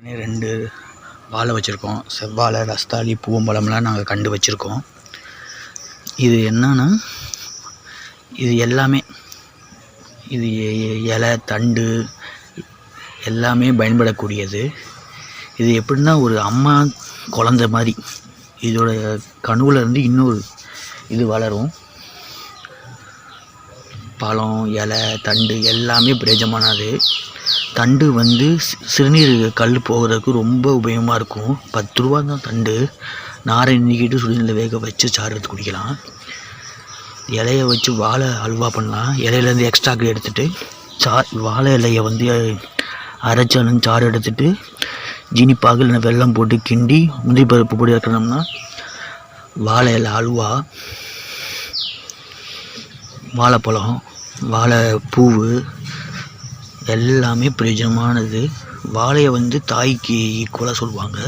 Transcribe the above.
ரெண்டு வாழை வச்சுருக்கோம். செவ்வாழை ரஸ்தாளி பூவம்பழம்லாம் நாங்கள் கண்டு வச்சுருக்கோம். இது என்னன்னா இது எல்லாமே இது இலை தண்டு எல்லாமே பயன்படக்கூடியது. இது எப்படின்னா ஒரு அம்மா குழந்த மாதிரி. இதோட கனவுலேருந்து இன்னொரு இது வளரும். பழம் இலை தண்டு எல்லாமே பிரயோஜமானது தண்டு வந்து சிறுநீர் கல் போகிறதுக்கு ரொம்ப உபயோகமாக இருக்கும். பத்து ரூபா தான் தண்டு. நாரை நீக்கிட்டு சுடுநீரில் வேக வச்சு சாறு எடுத்து குடிக்கலாம். இலையை வச்சு வாழை அல்வா பண்ணலாம். இலையிலேருந்து எக்ஸ்ட்ரா எடுத்துகிட்டு சா வாழை இலையை வந்து அரைச்சாலும் சாறு எடுத்துட்டு ஜீனிப்பாக பாகு இல்லைன்னா வெல்லம் போட்டு கிண்டி முந்திரி பருப்பு பொடி இறக்கணும்னா வாழை இலை அல்வா வாழைப்பழம் வாழை பூவு எல்லாமே பிரயோஜனமானது வாழையை வந்து தாய்க்கு ஈக்குவலாக சொல்லுவாங்க.